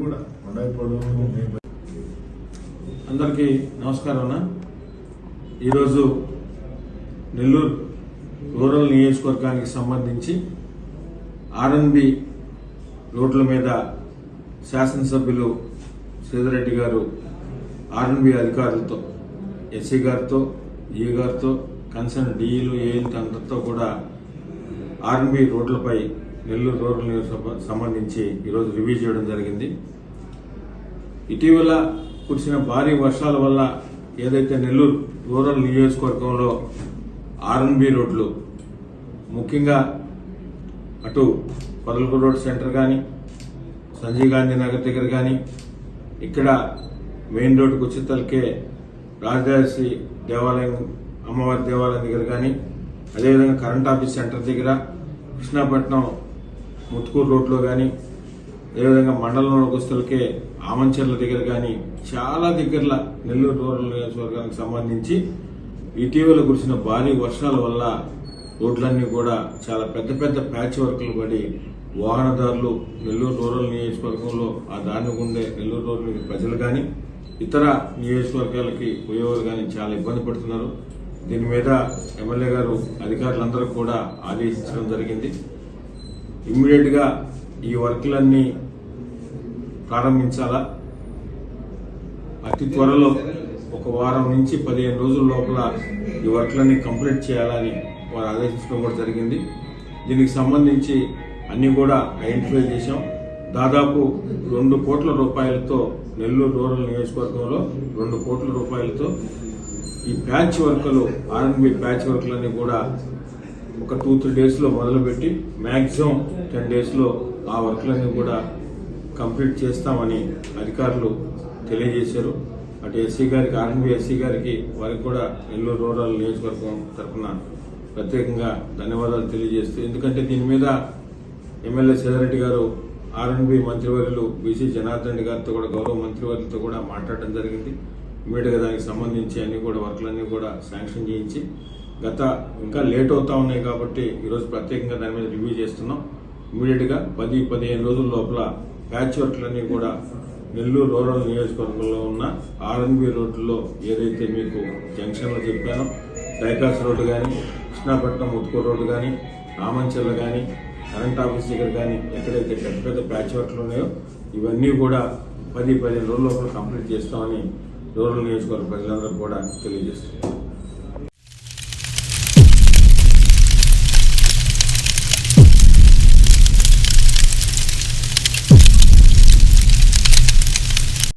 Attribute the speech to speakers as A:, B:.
A: కూడా అందరికీ నమస్కారం అన్న. ఈరోజు నెల్లూరు రూరల్ నియోజకవర్గానికి సంబంధించి ఆర్ఎన్బి రోడ్ల మీద శాసనసభ్యులు శ్రీధరెడ్డి గారు ఆర్ఎన్బి అధికారులతో ఎస్సీ గారితో ఈ గారితో కన్సర్న్ డిఈలు ఏఎల్తో అందరితో కూడా ఆర్ఎన్బి రోడ్లపై నెల్లూరు రూరల్ నియోజకవర్గం సంబంధించి ఈరోజు రివ్యూ చేయడం జరిగింది. ఇటీవల కురిసిన భారీ వర్షాల వల్ల ఏదైతే నెల్లూరు రూరల్ నియోజకవర్గంలో ఆర్ఎన్బి రోడ్లు ముఖ్యంగా అటు పర్లకు రోడ్ సెంటర్ కానీ సంజయ్ గాంధీ నగర్ దగ్గర కానీ ఇక్కడ మెయిన్ రోడ్డుకు వచ్చేతలకే రాజదాసి దేవాలయం అమ్మవారి దేవాలయం దగ్గర కానీ అదేవిధంగా కరెంట్ ఆఫీస్ సెంటర్ దగ్గర కృష్ణాపట్నం ముత్తుకూరు రోడ్లో కానీ అదేవిధంగా మండలంలోకి వస్తులకే ఆమంచర్ల దగ్గర కానీ చాలా దగ్గరల నెల్లూరు రూరల్ నియోజకవర్గానికి సంబంధించి ఇటీవల కురిసిన భారీ వర్షాల వల్ల రోడ్లన్నీ కూడా చాలా పెద్ద పెద్ద ప్యాచ్ వర్క్లు పడి వాహనదారులు నెల్లూరు రూరల్ నియోజకవర్గంలో ఆ దారిని ఉండే నెల్లూరు రూరల్ ప్రజలు కానీ ఇతర నియోజకవర్గాలకి పోయేవారు కానీ చాలా ఇబ్బంది పడుతున్నారు. దీని మీద ఎమ్మెల్యే గారు అధికారులందరూ కూడా ఆదేశించడం జరిగింది. ఇమ్మీడియట్గా ఈ వర్క్లన్నీ ప్రారంభించాలా? అతి త్వరలో ఒక వారం నుంచి పదిహేను రోజుల లోపల ఈ వర్క్లన్నీ కంప్లీట్ చేయాలని వారు ఆదేశించడం కూడా జరిగింది. దీనికి సంబంధించి అన్నీ కూడా ఐడెంటిఫై చేశాం. దాదాపు రెండు కోట్ల రూపాయలతో నెల్లూరు రూరల్ నియోజకవర్గంలో రెండు కోట్ల రూపాయలతో ఈ ప్యాచ్ వర్క్లు ఆర్ఎన్బి ప్యాచ్ వర్క్లన్నీ కూడా ఒక టూ త్రీ డేస్లో మొదలుపెట్టి మ్యాక్సిమం టెన్ డేస్లో ఆ వర్క్లన్నీ కూడా కంప్లీట్ చేస్తామని అధికారులు తెలియజేశారు. అటు ఎస్సీ గారికి ఆర్ఎంబీ ఎస్సీ గారికి వారికి కూడా నెల్లూరు రూరల్ నియోజకవర్గం తరఫున ప్రత్యేకంగా ధన్యవాదాలు తెలియజేస్తూ ఎందుకంటే దీని మీద ఎమ్మెల్యే సేదరెడ్డి గారు ఆర్ఎన్బి మంత్రివర్యులు బీసీ జనార్దన్ రెడ్డి గారితో కూడా గౌరవ మంత్రివర్యులతో కూడా మాట్లాడడం జరిగింది. ఇమీడియట్గా దానికి సంబంధించి అన్ని కూడా వర్క్లన్నీ కూడా శాంక్షన్ చేయించి గత ఇంకా లేట్ అవుతా ఉన్నాయి కాబట్టి ఈరోజు ప్రత్యేకంగా దాని మీద రివ్యూ చేస్తున్నాం. ఇమీడియట్గా పది పదిహేను రోజుల లోపల ప్యాచ్ వర్క్లన్నీ కూడా నెల్లూరు రూరల్ నియోజకవర్గంలో ఉన్న ఆర్ఎన్బి రోడ్లో ఏదైతే మీకు జంక్షన్లో చెప్పానో డైకాస్ రోడ్డు కానీ కృష్ణాపట్నం ఉత్కూరు రోడ్డు కానీ రామంచర్ల కానీ కరెంట్ ఆఫీస్ దగ్గర కానీ ఎక్కడైతే పెద్ద పెద్ద ప్యాచ్ వర్క్లు ఉన్నాయో ఇవన్నీ కూడా పది పదిహేను రోజుల లోపల కంప్లీట్ చేస్తామని రూరల్ నియోజకవర్గ ప్రజలందరూ కూడా తెలియజేస్తున్నారు.